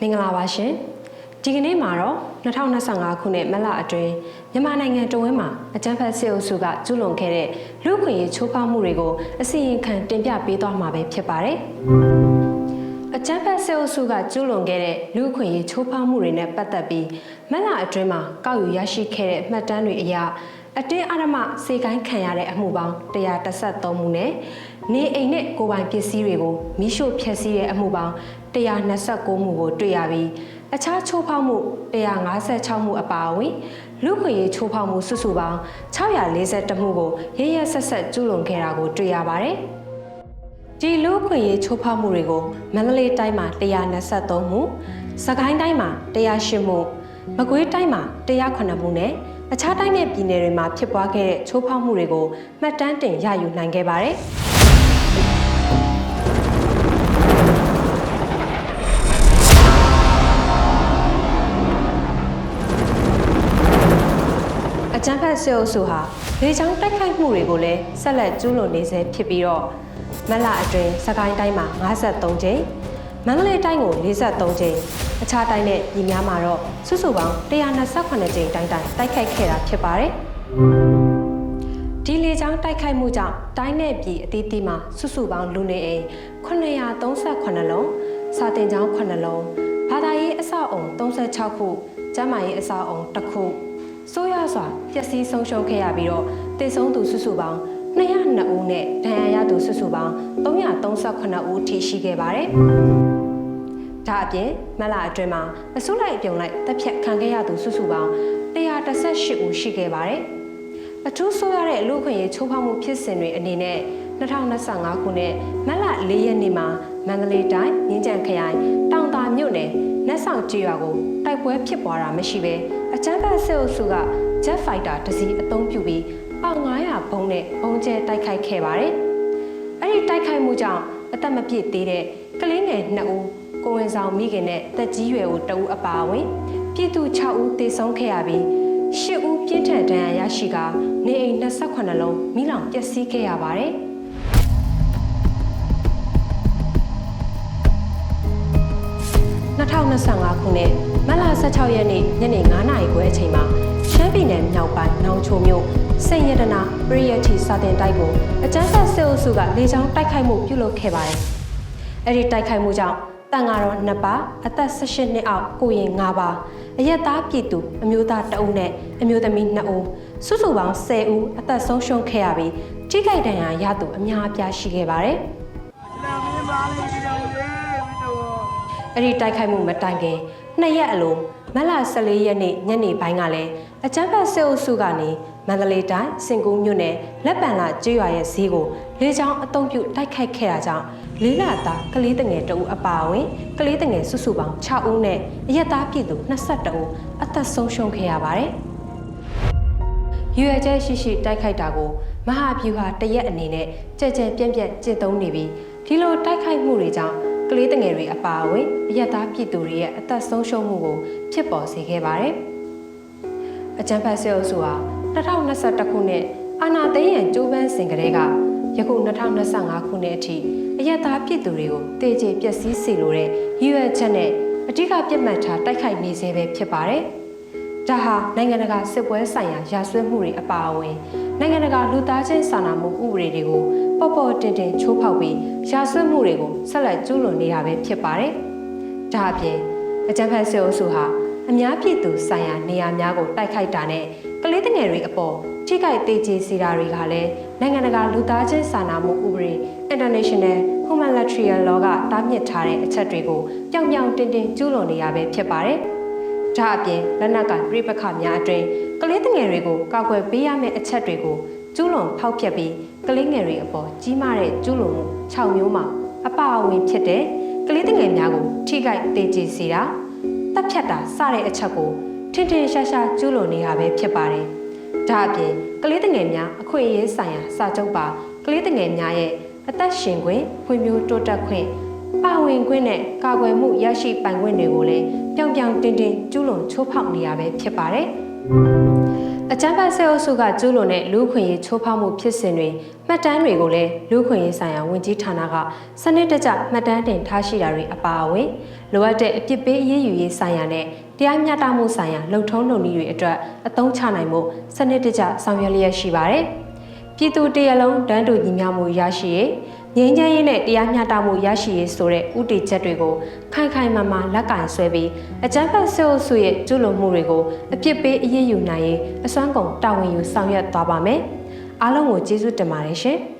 မင်္ဂလာပါရှင်ဒီကနေ့မှာတော့2025ခုနှစ်မလအတွင်းမြန်မာနိုင်ငံတဝန်းမှာအကြမ်းဖက်စစ်အုပ်စုကကျူးလွန်ခဲ့တဲ့လူ့အခွင့်အရေးချိုးဖောက်မှုတွေကိုအစီရင်ခံတင်ပြပေးသွားမှာပဲဖြစ်ပါတယ်အကြမ်းဖက်စစ်အုပ်စုကကျူးလွန်ခဲ့တဲ့လူ့အခွင့်အရေးချိုးဖောက်မှုတွေနဲ့ပတ်သက်ပြီးမလအတွင်းမှာကောက်ယူရရှိခဲ့တဲ့မှတ်တမ်းတွေအရအတင်းအဓမ္မစေကိုင်းခံရတဲ့အမှုပေါင်း133မှုနဲ့ နေအိမ်နဲ့ကိုယ်ပိုင်ပစ္စည်းတွေကိုမိရှို့ဖျက်ဆီးတဲ့အမှုပေါင်း129မှုကိုတွေ့ရပြီးအခြားချိုးဖောက်မှု156မှုအပါအဝင်လူ့ခွင့်ရေးချိုးဖောက်မှုစုစုပေါင်း642မှုကိုရရဆက်ဆက်ကျူးလွန်ခဲ့တာကိုတွေ့ရပါတယ်။ဒီလူ့ခွင့်ရေးချိုးဖောက်မှုတွေကိုမန္တလေးတိုင်းမှာ123မှု၊စကိုင်းတိုင်းမှာ108မှု၊မကွေးတိုင်းမှာ109မှုနဲ့အခြားတိုင်းနဲ့ပြည်နယ်တွေမှာဖြစ်ပွားခဲ့တဲ့ချိုးဖောက်မှုတွေကိုမှတ်တမ်းတင်ရယူနိုင်ခဲ့ပါတယ်။ ကြမ်းဖက်စစ်အုပ်စုဟာလေကြောင်းတိုက်ခိုက်မှုတွေကိုလည်းဆက်လက်ကျူးလွန်နေဆဲဖြစ်ပြီးတော့မလအတွင်းစကိုင်းတိုင်းမှာ53ကြိမ်မန္တလေးတိုင်းကို43ကြိမ်အခြားတိုင်းနဲ့ပြည်များမှာတော့စုစုပေါင်း128ကြိမ်တိုင်းတိုင်းတိုက်ခိုက်ခဲ့တာဖြစ်ပါတယ်ဒီလေကြောင်းတိုက်ခိုက်မှုကြောင့်တိုင်းနဲ့ပြည်အသီးသီးမှာစုစုပေါင်းလူနေအိမ်938လုံးစာတင်ကျောင်း9လုံးဘာသာရေးအဆောက်အုံ36ခုကျန်းမာရေးအဆောက်အုံ1ခု ဆိုးရွားစွာပျက်စီးဆုံးရှုံးခဲ့ရပြီးတော့တည်ဆုံးသူစုစုပေါင်း202ဦးနဲ့ဒဏ်ရာရသူစုစုပေါင်း338ဦးထိရှိခဲ့ပါတယ်။ဒါအပြင်မလအတွင်းမှာအစိုးလိုက်အပြုံလိုက်တပ်ဖြတ်ခံခဲ့ရသူစုစုပေါင်း118ဦးရှိခဲ့ပါတယ်။အထူးဆိုးရတဲ့လူ့အခွင့်အရေးချိုးဖောက်မှုဖြစ်စဉ်တွေအနေနဲ့ 2025ခုနှစ်မတ်လ4ရက်နေ့မှာမန္တလေးတိုင်းမြင်းကြံခရိုင်တောင်တာမြို့နယ်နတ်ဆောင်ကျေးရွာကိုတိုက်ပွဲဖြစ်ပွားတာမရှိဘဲအကြမ်းဖက်စစ်အုပ်စုက Jet Fighter တစ်စီးအသုံးပြုပြီးပေါင်900ဘုံနဲ့ဘုံကျဲတိုက်ခိုက်ခဲ့ပါတယ်။အဲ့ဒီတိုက်ခိုက်မှုကြောင့်အသက်မပြည့်သေးတဲ့ကလေးငယ်2ဦးကိုဝင်ဆောင်မိခင်နဲ့တက်ကြီးရွယ်ကိုတအူးအပါအဝင်ပြည်သူ6ဦးသေဆုံးခဲ့ရပြီး10ဦးပြင်းထန်ဒဏ်ရာရရှိကာနေအိမ်28လုံးမိလောင်ပျက်စီးခဲ့ရပါတယ်။ 2025ခုနှစ်မတ်လ16ရက်နေ့ညနေ9:00နာရီခွဲအချိန်မှာရှမ်းပြည်နယ်မြောက်ပိုင်းနောင်ချိုမြို့စိန်ရတနာပရိယတ်တီစာတင်တိုက်ကိုအကြမ်းဖက်စစ်အုပ်စုကလေကြောင်းတိုက်ခိုက်မှုပြုလုပ်ခဲ့ပါတယ်။အဲ့ဒီတိုက်ခိုက်မှုကြောင့်တန်ဃာတော်2ပါးအသက်18နှစ်အောက်ကိုရင်5ပါးအရက်သားပြည်သူအမျိုးသား2ဦးနဲ့အမျိုးသမီး2ဦးစုစုပေါင်း10ဦးအသက်ဆုံးရှုံးခဲ့ရပြီးထိခိုက်ဒဏ်ရာရသူအများအပြားရှိခဲ့ပါတယ်။ အဲ့ဒီတိုက်ခိုက်မှုမတိုင်ခင်နှစ်ရက်အလိုမတ်လ14ရက်နေ့ညနေပိုင်းကလည်းအကြမ်းဖက်စစ်အုပ်စုကနေမန္တလေးတိုင်းစင်ကူးမြို့နယ်လက်ပံလာကျေးရွာရဲ့ဈေးကိုလေကြောင်းအုံပြုတိုက်ခိုက်ခဲ့တာကြောင့်လေးလာသားကလေးတငယ်တဦးအပါအဝင်ကလေးတငယ်စုစုပေါင်း6ဦးနဲ့အရက်သားပြည်သူ22ဦးအသက်ဆုံးရှုံးခဲ့ရပါတယ်။ရွေကျဲရှိရှိတိုက်ခိုက်တာကိုမဟာဗျူဟာတရက်အနေနဲ့ကြဲကြဲပြန့်ပြန့်ကျင့်သုံးနေပြီးဒီလိုတိုက်ခိုက်မှုတွေကြောင့် ကလေးတငယ်တွေအပါအဝင်အရက်သားပြည်သူတွေရဲ့အသက်ဆုံးရှုံးမှုကိုဖြစ်ပေါ်စေခဲ့ပါတယ်။အကြံဖတ်ဆဲအုပ်စုဟာ2021ခုနှစ်အာနာသိန်းရန်ကျိုးပန်းစဉ်ကလေးကယခု2025ခုနှစ်အထိအရက်သားပြည်သူတွေကိုတေကျေပျက်စီးစေလိုတဲ့ရည်ရွယ်ချက်နဲ့အဓိကပြစ်မှတ်ထားတိုက်ခိုက်နေစေပဲဖြစ်ပါတယ်။ ဒါဟာနိုင်ငံတကာစစ်ပွဲဆိုင်ရာရာဇဝတ်မှုတွေအပါအဝင်နိုင်ငံတကာလူသားချင်းစာနာမှုဥပဒေတွေကိုပေါ်ပေါ်တင်တင်ချိုးဖောက်ပြီးရာဇဝတ်မှုတွေကိုဆက်လက်ကျူးလွန်နေတာပဲဖြစ်ပါတယ်။ဒါအပြင်အကြမ်းဖက်စစ်အုပ်စုဟာအများပြည်သူဆိုင်ရာနေရာများကိုတိုက်ခိုက်တာနဲ့ကလေးတငယ်တွေအပေါ်ထိခိုက်သေးကျေစီတာတွေကလည်းနိုင်ငံတကာလူသားချင်းစာနာမှုဥပဒေ International Humanitarian Law ကတားမြစ်ထားတဲ့အချက်တွေကိုပြောင်ပြောင်တင်းတင်းကျူးလွန်နေရပဲဖြစ်ပါတယ်။ ဒါအပြင်လက်နက်ကပြိပခများအတွင်းကလေးတငယ်တွေကိုကာကွယ်ပေးရမယ့်အချက်တွေကိုကျူးလွန်ဖောက်ဖျက်ပြီးကလေးငယ်တွေအပေါ်ကြီးမားတဲ့ကျူးလွန်မှု6မျိုးမှာအပါအဝင်ဖြစ်တဲ့ကလေးငယ်များကိုထိခိုက်ဒေကျေစေတာတပ်ဖြတ်တာစတဲ့အချက်ကိုထင်ထင်ရှားရှားကျူးလွန်နေတာပဲဖြစ်ပါတယ်။ဒါအပြင်ကလေးငယ်များအခွင့်အရေးဆိုင်ရာစာချုပ်ပါကလေးငယ်များရဲ့အသက်ရှင်ခွင့်ဖွံ့ဖြိုးတိုးတက်ခွင့် ပါဝင်ခွင့်နဲ့ကာကွယ်မှုရရှိပိုင်ခွင့်တွေကိုလည်းပြောင်ပြောင်တင်းတင်းကျူးလွန်ချိုးဖောက်နေရပဲဖြစ်ပါတယ်။အကြမ်းဖက်ဆဲအုပ်စုကကျူးလွန်တဲ့လူ့အခွင့်အရေးချိုးဖောက်မှုဖြစ်စဉ်တွေမှတ်တမ်းတွေကိုလည်းလူ့အခွင့်အရေးဆိုင်ရာဝန်ကြီးဌာနကစနစ်တကျမှတ်တမ်းတင်ထားရှိတာတွေအပါအဝင်လိုအပ်တဲ့အပြစ်ပေးအရေးယူရေးဆိုင်ရာနဲ့တရားမျှတမှုဆိုင်ရာလှုပ်ထုံးလုပ်နည်းတွေအတွက်အသုံးချနိုင်မှုစနစ်တကျဆောင်ရွက်လျက်ရှိပါတယ်။ပြည်သူတရလုံးတန်းတူညီမျှမှုရရှိရေး ငြိမ်းချမ်းရေးနဲ့တရားမျှတမှုရရှိရေးဆိုတဲ့ဥတီချက်တွေကိုခိုင်ခိုင်မာမာလက်ကင်ဆွဲပြီးအကြမ်းဖက်ဆဲအုပ်စုရဲ့ကျူးလွန်မှုတွေကိုအပြစ်ပေးအရေးယူနိုင်ရေးအစွမ်းကုန်တာဝန်ယူဆောင်ရွက်သွားပါမယ်။အားလုံးကိုကျေးဇူးတင်ပါတယ်ရှင်။